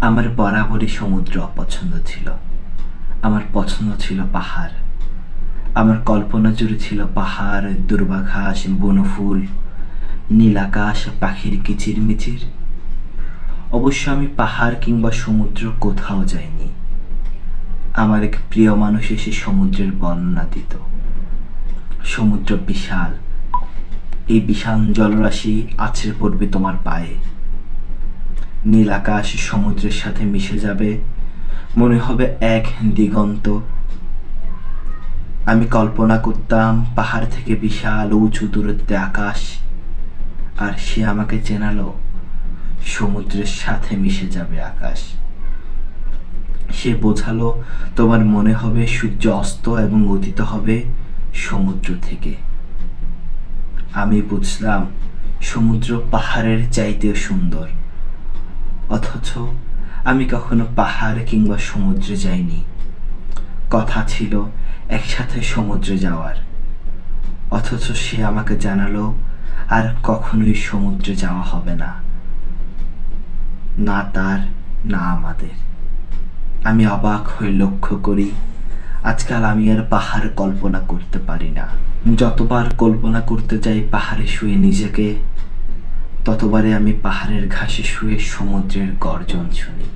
আমার বরাবরই সমুদ্র অপছন্দ ছিল। আমার পছন্দ ছিল পাহাড়। আমার কল্পনা জুড়ে ছিল পাহাড়, দুর্বাঘাস, বনফুল নীল আকাশ পাখির কিচির মিচির অবশ্য আমি পাহাড় কিংবা সমুদ্র কোথাও যাইনি। আমার এক প্রিয় মানুষ এসে সমুদ্রের বর্ণনা দিত। সমুদ্র বিশাল। এই বিশাল জলরাশি আছড়ে পড়বে তোমার পায়ে। নীল আকাশ সমুদ্রের সাথে মিশে যাবে। মনে হবে এক দিগন্ত। আমি কল্পনা করতাম পাহাড় থেকে বিশাল উঁচু দূরত্বে আকাশ, আর সে আমাকে চেনালো, সমুদ্রের সাথে মিশে যাবে আকাশ। সে বোঝালো, তোমার মনে হবে সূর্য অস্ত এবং উদিত হবে সমুদ্র থেকে। আমি বুঝলাম, সমুদ্র পাহাড়ের চাইতেও সুন্দর। অথচ আমি কখনো পাহাড় কিংবা সমুদ্রে যাইনি। কথা ছিল একসাথে সমুদ্রে যাওয়ার। অথচ সে আমাকে জানালো, আর কখনোই সমুদ্রে যাওয়া হবে না। না তার, না আমাদের। আমি অবাক হয়ে লক্ষ্য করি, আজকাল আমি আর পাহাড় কল্পনা করতে পারি না। যতবার কল্পনা করতে যাই, পাহাড়ে শুয়ে নিজেকে ততবারে আমি পাহাড়ের ঘাসে শুয়ে সমুদ্রের গর্জন শুনি।